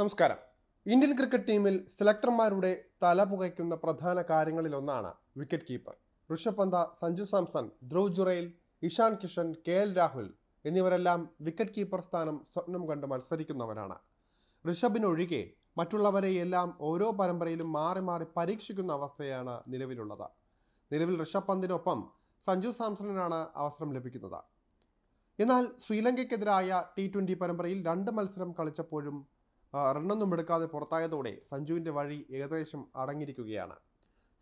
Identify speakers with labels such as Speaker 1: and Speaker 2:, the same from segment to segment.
Speaker 1: നമസ്കാരം. Indian cricket ടീമിൽ സെലക്ടർമാരുടെ തല പുകയ്ക്കുന്ന പ്രധാന കാര്യങ്ങളിലൊന്നാണ് wicket keeper. Rishabh Pant Sanju Samson Dhruv Jurel Ishan Kishan K L Rahul എന്നിവരെല്ലാം wicket keeper സ്ഥാനം സ്വപ്നം കണ്ട് മത്സരിക്കുന്നവരാണ്. ഋഷഭിനൊഴികെ മറ്റുള്ളവരെയെല്ലാം ഓരോ പരമ്പരയിലും മാറി മാറി പരീക്ഷിക്കുന്ന അവസ്ഥയാണ് നിലവിലുള്ളത്. നിലവിൽ ഋഷഭ് പന്തിനൊപ്പം സഞ്ജു സാംസണിനാണ് അവസരം ലഭിക്കുന്നത്. എന്നാൽ ശ്രീലങ്കയ്ക്കെതിരായ ടി ട്വന്റി പരമ്പരയിൽ രണ്ട് മത്സരം കളിച്ചപ്പോഴും റണ്ണൊന്നും എടുക്കാതെ പുറത്തായതോടെ സഞ്ജുവിന്റെ വഴി ഏകദേശം അടങ്ങിയിരിക്കുകയാണ്.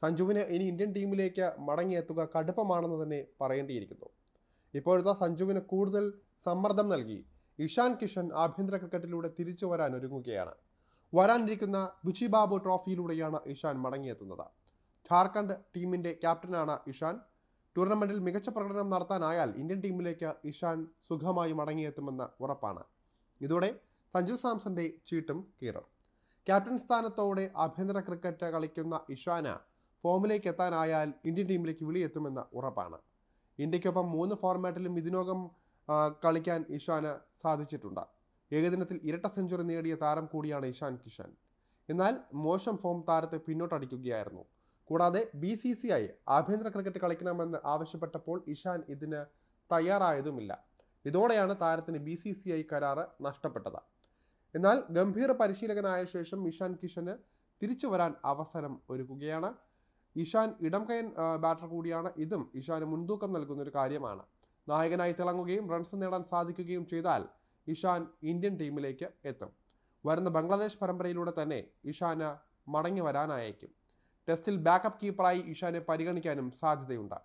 Speaker 1: സഞ്ജുവിന് ഇനി ഇന്ത്യൻ ടീമിലേക്ക് മടങ്ങിയെത്തുക കടുപ്പമാണെന്ന് തന്നെ പറയേണ്ടിയിരിക്കുന്നു. ഇപ്പോഴത്തെ സഞ്ജുവിന് കൂടുതൽ സമ്മർദ്ദം നൽകി ഇഷാൻ കിഷൻ ആഭ്യന്തര ക്രിക്കറ്റിലൂടെ തിരിച്ചു വരാൻ ഒരുങ്ങുകയാണ്. വരാനിരിക്കുന്ന ബുച്ചി ബാബു ട്രോഫിയിലൂടെയാണ് ഇഷാൻ മടങ്ങിയെത്തുന്നത്. ഝാർഖണ്ഡ് ടീമിന്റെ ക്യാപ്റ്റനാണ് ഇഷാൻ. ടൂർണമെന്റിൽ മികച്ച പ്രകടനം നടത്താനായാൽ ഇന്ത്യൻ ടീമിലേക്ക് ഇഷാൻ സുഖമായി മടങ്ങിയെത്തുമെന്ന് ഉറപ്പാണ്. ഇതോടെ സഞ്ജു സാംസന്റെ ചീട്ടും കീറും. ക്യാപ്റ്റൻ സ്ഥാനത്തോടെ ആഭ്യന്തര ക്രിക്കറ്റ് കളിക്കുന്ന ഇഷാന ഫോമിലേക്ക് എത്താനായാൽ ഇന്ത്യൻ ടീമിലേക്ക് വിളിയെത്തുമെന്ന് ഉറപ്പാണ്. ഇന്ത്യക്കൊപ്പം മൂന്ന് ഫോർമാറ്റിലും ഇതിനോകം കളിക്കാൻ ഇഷാന് സാധിച്ചിട്ടുണ്ട്. ഏകദിനത്തിൽ ഇരട്ട സെഞ്ചുറി നേടിയ താരം കൂടിയാണ് ഇഷാൻ കിഷൻ. എന്നാൽ മോശം ഫോം താരത്തെ പിന്നോട്ടടിക്കുകയായിരുന്നു. കൂടാതെ ബി സി സി ഐ ആഭ്യന്തര ക്രിക്കറ്റ് കളിക്കണമെന്ന് ആവശ്യപ്പെട്ടപ്പോൾ ഇഷാൻ ഇതിന് തയ്യാറായതുമില്ല. ഇതോടെയാണ് താരത്തിന് ബി സി സി ഐ കരാറ് നഷ്ടപ്പെട്ടത്. എന്നാൽ ഗംഭീർ പരിശീലകനായ ശേഷം ഇഷാൻ കിഷന് തിരിച്ചു വരാൻ അവസരം ഒരുക്കുകയാണ്. ഇഷാൻ ഇടം കയൻ ബാറ്റർ കൂടിയാണ്. ഇതും ഇഷാന് മുൻതൂക്കം നൽകുന്ന ഒരു കാര്യമാണ്. നായകനായി തിളങ്ങുകയും റൺസ് നേടാൻ സാധിക്കുകയും ചെയ്താൽ ഇഷാൻ ഇന്ത്യൻ ടീമിലേക്ക് എത്തും. വരുന്ന ബംഗ്ലാദേശ് പരമ്പരയിലൂടെ തന്നെ ഇഷാന് മടങ്ങി വരാനായേക്കും. ടെസ്റ്റിൽ ബാക്കപ്പ് കീപ്പറായി ഇഷാനെ പരിഗണിക്കാനും സാധ്യതയുണ്ട്.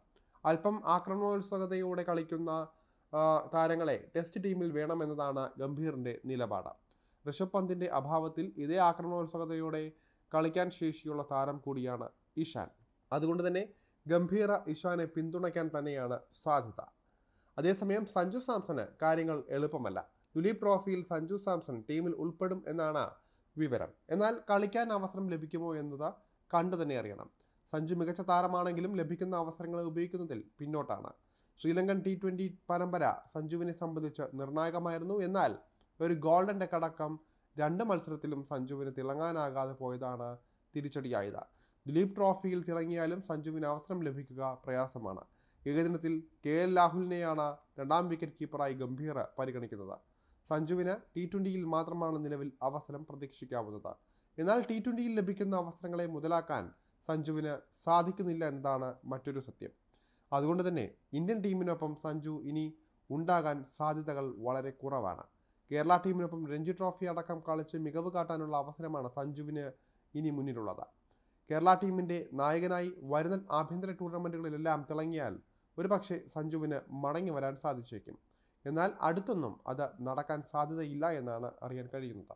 Speaker 1: അല്പം ആക്രമണോത്സുകതയോടെ കളിക്കുന്ന താരങ്ങളെ ടെസ്റ്റ് ടീമിൽ വേണമെന്നതാണ് ഗംഭീറിന്റെ നിലപാട്. ഋഷഭ് പന്തിന്റെ അഭാവത്തിൽ ഇതേ ആക്രമണോത്സുകതയോടെ കളിക്കാൻ ശേഷിയുള്ള താരം കൂടിയാണ് ഇഷാൻ അതുകൊണ്ട് തന്നെ ഗംഭീര ഇഷാനെ പിന്തുണയ്ക്കാൻ തന്നെയാണ് സാധ്യത. അതേസമയം സഞ്ജു സാംസന് കാര്യങ്ങൾ എളുപ്പമല്ല. ദുലീപ് ട്രോഫിയിൽ സഞ്ജു സാംസൺ ടീമിൽ ഉൾപ്പെടും എന്നാണ് വിവരം. എന്നാൽ കളിക്കാൻ അവസരം ലഭിക്കുമോ എന്നത് കണ്ടു തന്നെ അറിയണം. സഞ്ജു മികച്ച താരമാണെങ്കിലും ലഭിക്കുന്ന അവസരങ്ങളെ ഉപയോഗിക്കുന്നതിൽ പിന്നോട്ടാണ്. ശ്രീലങ്കൻ ടി ട്വന്റി പരമ്പര സഞ്ജുവിനെ സംബന്ധിച്ച് നിർണായകമായിരുന്നു. എന്നാൽ ഒരു ഗോൾഡൻ കടക്കം രണ്ട് മത്സരത്തിലും സഞ്ജുവിന് തിളങ്ങാനാകാതെ പോയതാണ് തിരിച്ചടിയായത്. ദിലീപ് ട്രോഫിയിൽ തിളങ്ങിയാലും സഞ്ജുവിന് അവസരം ലഭിക്കുക പ്രയാസമാണ്. ഏകദിനത്തിൽ കെ എൽ രാഹുലിനെയാണ് രണ്ടാം വിക്കറ്റ് കീപ്പറായി ഗംഭീർ പരിഗണിക്കുന്നത്. സഞ്ജുവിന് ടി ട്വന്റിയിൽ മാത്രമാണ് നിലവിൽ അവസരം പ്രതീക്ഷിക്കാവുന്നത്. എന്നാൽ ടി ട്വന്റിയിൽ ലഭിക്കുന്ന അവസരങ്ങളെ മുതലാക്കാൻ സഞ്ജുവിന് സാധിക്കുന്നില്ല എന്നതാണ് മറ്റൊരു സത്യം. അതുകൊണ്ട് തന്നെ ഇന്ത്യൻ ടീമിനൊപ്പം സഞ്ജു ഇനി ഉണ്ടാകാൻ സാധ്യതകൾ വളരെ കുറവാണ്. കേരള ടീമിനൊപ്പം രഞ്ജി ട്രോഫി അടക്കം കളിച്ച് മികവ് കാട്ടാനുള്ള അവസരമാണ് സഞ്ജുവിന് ഇനി മുന്നിലുള്ളത്. കേരള ടീമിന്റെ നായകനായി വരുന്ന ആഭ്യന്തര ടൂർണമെന്റുകളിലെല്ലാം തിളങ്ങിയാൽ ഒരുപക്ഷെ സഞ്ജുവിന് മടങ്ങി വരാൻ സാധിച്ചേക്കും. എന്നാൽ അടുത്തൊന്നും അത് നടക്കാൻ സാധ്യതയില്ല എന്നാണ് അറിയാൻ കഴിയുന്നത്.